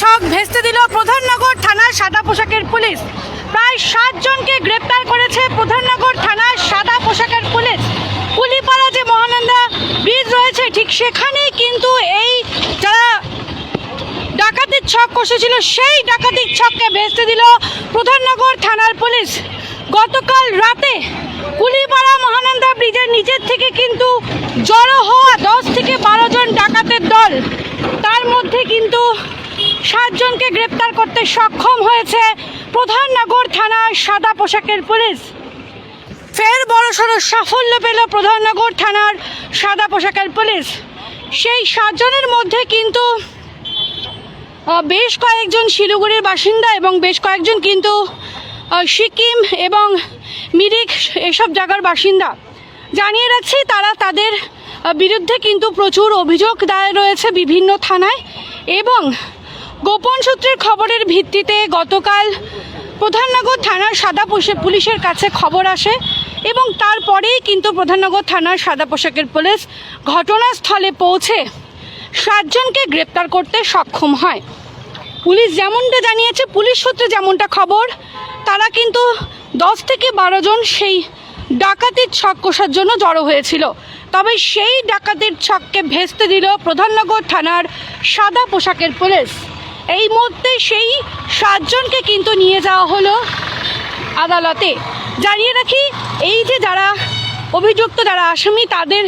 ছক ভেস্তে দিল প্রধাননগর থানার সাদা পোশাকের পুলিশ। প্রায় সাতজনকে গ্রেপ্তার করেছে প্রধাননগর থানার সাদা পোশাকের পুলিশ। কুলিপাড়া যে মহানন্দা ব্রিজ রয়েছে, ঠিক সেখানেই কিন্তু এই যারা ডাকাতির ছক কষেছিল, সেই ডাকাতির ছককে ভেস্তে দিল প্রধাননগর থানার পুলিশ। গতকাল রাতে কুলিপাড়া মহানন্দা ব্রিজের নিচের থেকে কিন্তু জড়ো হওয়া দশ থেকে বারো জন ডাকাতের দল, তার মধ্যে কিন্তু সাতজনকে গ্রেপ্তার করতে সক্ষম হয়েছে প্রধাননগর থানার সাদা পোশাকের পুলিশ। ফের বড়সড় সাফল্য পেল প্রধাননগর থানার সাদা পোশাকের পুলিশ। সেই সাতজনের মধ্যে কিন্তু বেশ কয়েকজন শিলিগুড়ির বাসিন্দা এবং বেশ কয়েকজন কিন্তু সিকিম এবং মিরিক এসব জায়গার বাসিন্দা। জানিয়ে রাখছি, তারা তাদের বিরুদ্ধে কিন্তু প্রচুর অভিযোগ দায়ের রয়েছে বিভিন্ন থানায় এবং গোপন সূত্রের খবরের ভিত্তিতে গতকাল প্রধাননগর থানার সাদা পোশাক পুলিশের কাছে খবর আসে এবং তারপরেই কিন্তু প্রধাননগর থানার সাদা পোশাকের পুলিশ ঘটনাস্থলে পৌঁছে সাতজনকে গ্রেপ্তার করতে সক্ষম হয়। পুলিশ যেমনটা জানিয়েছে, পুলিশ সূত্রে যেমনটা খবর, তারা কিন্তু দশ থেকে বারো জন সেই ডাকাতির ছক কষার জন্য জড়ো হয়েছিল। তবে সেই ডাকাতির ছককে ভেস্তে দিল প্রধাননগর থানার সাদা পোশাকের পুলিশ। এই মুহূর্তে সেই সাতজনকে কিন্তু নিয়ে যাওয়া হলো আদালতে। জানিয়ে রাখি, এই যে যারা অভিযুক্ত, যারা আসামি, তাদের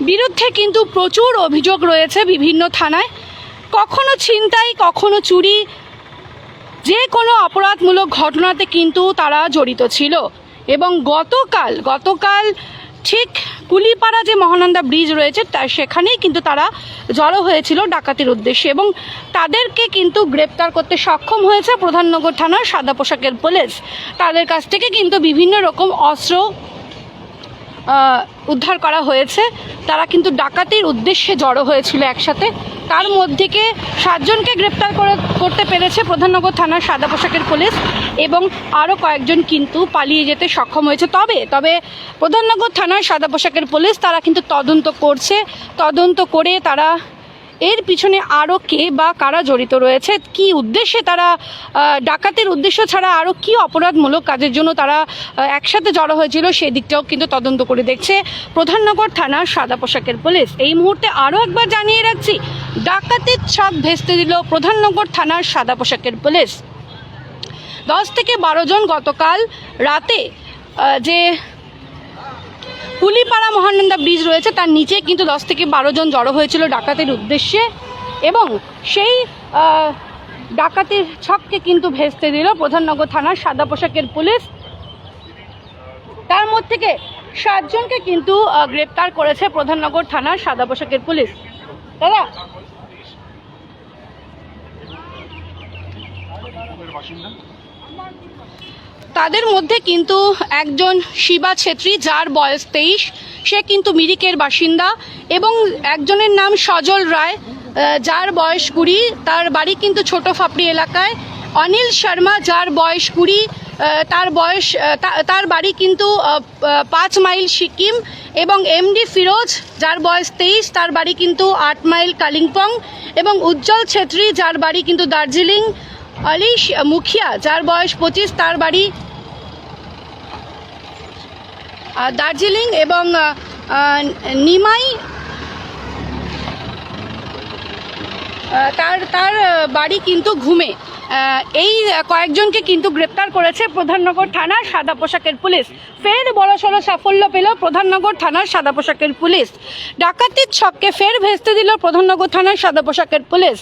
বিরুদ্ধে কিন্তু প্রচুর অভিযোগ রয়েছে বিভিন্ন থানায়। কখনো ছিনতাই, কখনো চুরি, যে কোনো অপরাধমূলক ঘটনাতে কিন্তু তারা জড়িত ছিল। এবং গতকাল গতকাল ঠিক কুলিপাড়া যে মহানন্দা ব্রিজ রয়েছে, তা সেখানেই কিন্তু তারা জড়ো হয়েছিল ডাকাতির উদ্দেশ্যে এবং তাদেরকে কিন্তু গ্রেপ্তার করতে সক্ষম হয়েছে প্রধাননগর থানার সাদা পোশাকের পুলিশ। তাদের কাছ থেকে কিন্তু বিভিন্ন রকম অস্ত্র উদ্ধার করা হয়েছে। তারা কিন্তু ডাকাতির উদ্দেশ্যে জড়ো হয়েছিল একসাথে। তার মধ্যেকে সাতজনকে গ্রেপ্তার করে, করতে পেরেছে প্রধাননগর থানার সাদা পোশাকের পুলিশ এবং আরও কয়েকজন কিন্তু পালিয়ে যেতে সক্ষম হয়েছে। তবে তবে প্রধাননগর থানার সাদা পোশাকের পুলিশ তারা কিন্তু তদন্ত করছে। তদন্ত করে তারা এর পিছনে আরও কে বা কারা জড়িত রয়েছে? কি উদ্দেশ্যে তারা ডাকাতের উদ্দেশ্য ছাড়া আরও কি অপরাধমূলক কাজের জন্য তারা একসাথে জড়ো হয়েছিল? সেই দিকটাও কিন্তু তদন্ত করে দেখছে প্রধাননগর থানার সাদা পোশাকের পুলিশ। এই মুহূর্তে আরও একবার জানিয়ে রাখছি, ডাকাতের ছাপ ভেস্তে দিল প্রধাননগর থানার সাদা পোশাকের পুলিশ। দশ থেকে বারো জন গতকাল রাতে যে কুলিপাড়া মহানন্দা ব্রিজ রয়েছে, তার নিচে কিন্তু দশ থেকে বারো জন জড়ো হয়েছিল ডাকাতির উদ্দেশ্যে এবং সেই ডাকাতির ছককে কিন্তু ভেস্তে দিল প্রধাননগর থানার সাদা পোশাকের পুলিশ। তার মধ্যে থেকে সাতজনকে কিন্তু গ্রেপ্তার করেছে প্রধাননগর থানার সাদা পোশাকের পুলিশ। দাদা। তাদের মধ্যে কিন্তু একজন শিবা ছেত্রী, যার বয়স তেইশ। সে কিন্তু মিরিকের বাসিন্দা এবং একজনের নাম সজল রায় যার বয়স কুড়ি। তার বাড়ি কিন্তু ছোট ফাপড়ি এলাকায়। অনিল শর্মা, যার বয়স কুড়ি তার বয়স তার বাড়ি কিন্তু পাঁচ মাইল সিকিম এবং এমডি ফিরোজ, যার বয়স তেইশ, তার বাড়ি কিন্তু আট মাইল কালিম্পং এবং উজ্জ্বল ছেত্রী, যার বাড়ি কিন্তু দার্জিলিং। অলিশ মুখিয়া, যার বয়স পঁচিশ, তার বাড়ি দার্জিলিং এবং নিমাই তার তার বাড়ি কিন্তু ঘুমে। এই কয়েকজনকে কিন্তু গ্রেপ্তার করেছে প্রধাননগর থানার সাদা পোশাকের পুলিশ। ফের বড়সড় সাফল্য পেল প্রধাননগর থানার সাদা পোশাকের পুলিশ। ডাকাতির ছককে ফের ভেস্তে দিল প্রধাননগর থানার সাদা পোশাকের পুলিশ।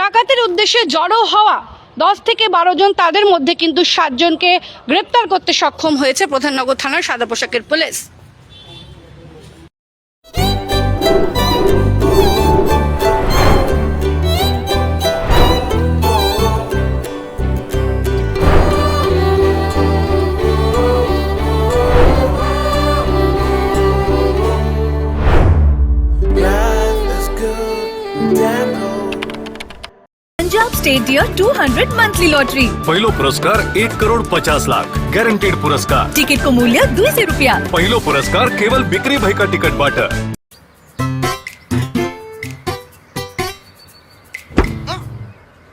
ডাকাতির উদ্দেশ্যে জড়ো হওয়া দশ থেকে বারো জন, তাদের মধ্যে কিন্তু সাতজনকে গ্রেপ্তার করতে সক্ষম হয়েছে প্রধাননগর থানার সাদা পোশাকের police. State year 200 monthly lottery पहले पुरस्कार एक करोड़ पचास लाख गारंटेड पुरस्कार। टिकट को मूल्य दो सौ रूपया। पहलो पुरस्कार केवल बिक्री भाई का टिकट बाट।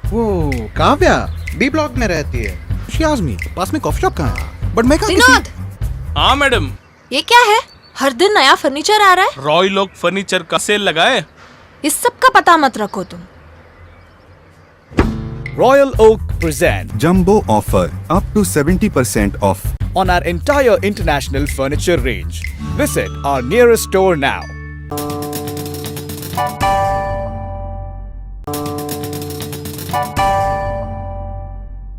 वो काव्या बी ब्लॉक में रहती है। शियाजमी पास में कॉफ़ी शॉप कहाँ है? बट मैं कहाँ किसी हाँ मैडम। ये क्या है? हर दिन नया फर्नीचर आ रहा है? रॉयल लोक फर्नीचर का सेल लगाए? इस सब का पता मत रखो तुम। Royal Oak present Jumbo offer up to 70% off on our entire international furniture range. Visit our nearest store now.